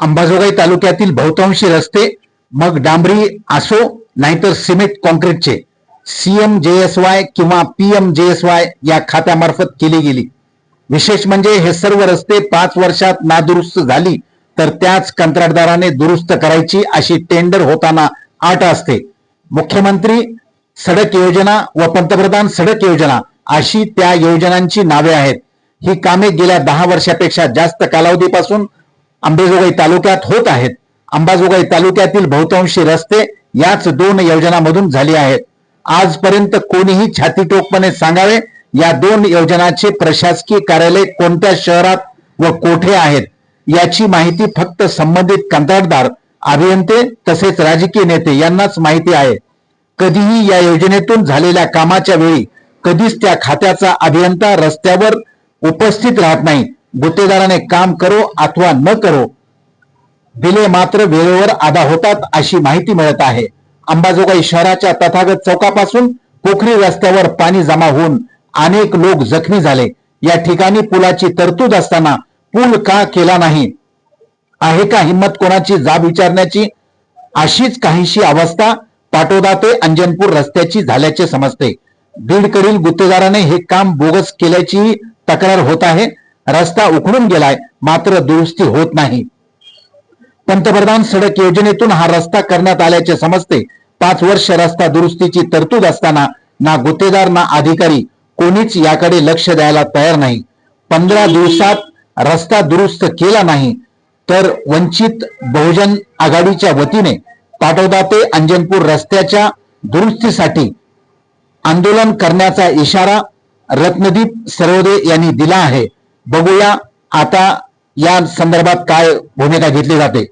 अंबाजोगाई तालुक्यातील बहुतांशी रस्ते मग डांबरी असो नाहीतर सिमेंट कॉन्क्रीटचे. सीएम जेएसवाय किंवा पीएम वाय या खात्यामार्फत केली गेली. विशेष म्हणजे हे सर्व रस्ते पाच वर्षात नादुरुस्त झाली तर त्याच कंत्राटदाराने दुरुस्त करायची अशी टेंडर होताना आट असते. मुख्यमंत्री सडक योजना व पंतप्रधान सडक योजना अशी त्या योजनांची नावे आहेत. ही कामे गेल्या दहा वर्षापेक्षा जास्त कालावधीपासून अंबेजोगाई तालुक्यात होत आहेत. अंबाजोगाई तालुक्यातील बहुतांशी रस्ते याच दोन योजनांमधून झाली आहेत. आजपर्यंत कोणीही छातीटोकपणे सांगावे या दोन योजनाचे प्रशासकीय कार्यालय कोणत्या शहरात व कोठे आहेत याची माहिती फक्त संबंधित कंत्राटदार अभियंते तसेच राजकीय नेते यांनाच माहिती आहे. कधीही या योजनेतून झालेल्या कामाच्या वेळी कधीच त्या खात्याचा अभियंता रस्त्यावर उपस्थित राहत नाही. गुत्तेदाराने काम करो अथवा न करो बिले मात्र वेळेवर अदा होतात अशी माहिती मिळत आहे. अंबाजोगाई शहराच्या तथागत चौकापासून पोखरी रस्त्यावर पाणी जमा होऊन अनेक लोक जखमी झाले. या ठिकाणी पुलाची तरतूद असताना पूल का केला नाही? आहे का हिंमत कोणाची जाब विचारण्याची? अशीच काहीशी अवस्था पाटोदा ते अंजनपूर रस्त्याची झाल्याचे समजते. बीडकडील गुत्तेदाराने हे काम बोगस केल्याची तक्रार होत आहे. रस्ता उखडून गेलाय मात्र दुरुस्ती होत नाही. पंतप्रधान सडक योजनेतून हा रस्ता करण्यात आल्याचे समजते पाच वर्ष रस्ता दुरुस्तीची तरतूद असताना ना गुत्तेदार ना अधिकारी कोणीच याकडे लक्ष द्यायला तयार नाही. पंधरा दिवसात रस्ता दुरुस्त केला नाही तर वंचित बहुजन आघाडीच्या वतीने पाटोदा ते अंजनपूर रस्त्याच्या दुरुस्तीसाठी आंदोलन करण्याचा इशारा रत्नदीप सरोदे यांनी दिला आहे. बघूया आता या संदर्भात काय भूमिका घेतली जाते.